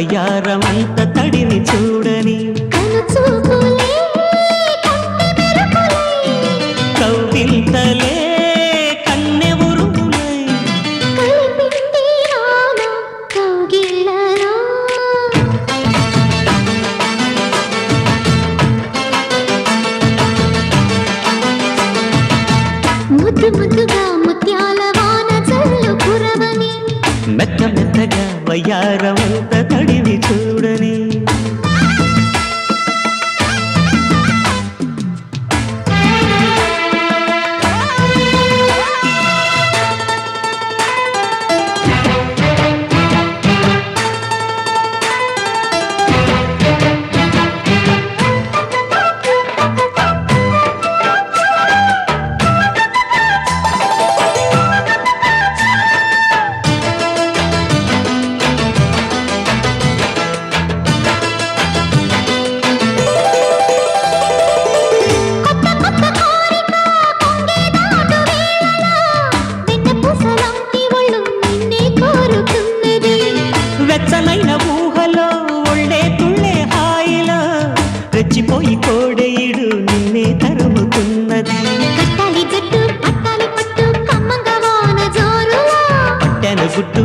వయ్యారమంత తడిని చూడని కవ్వింతలే కన్నెవురు ముద్దు ముద్దుగా ముత్యాల వాన చల్లు కురవని మెత్త మెత్తగా వయ్యారం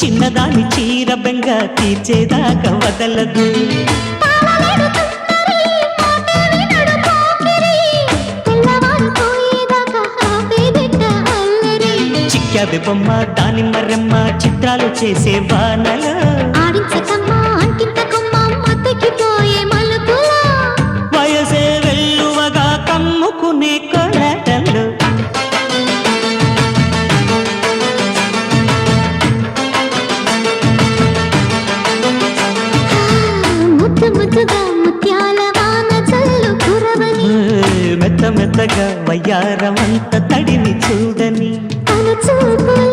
చిన్నదాని చీర బెంగ తీర్చేదాకా వదలదు. చిక్కావి బొమ్మ దాని మర్రమ్మ చిత్రాలు చేసే వానలో. కొత్తగా వయ్యారమంత తడిని చూడని తన చూపు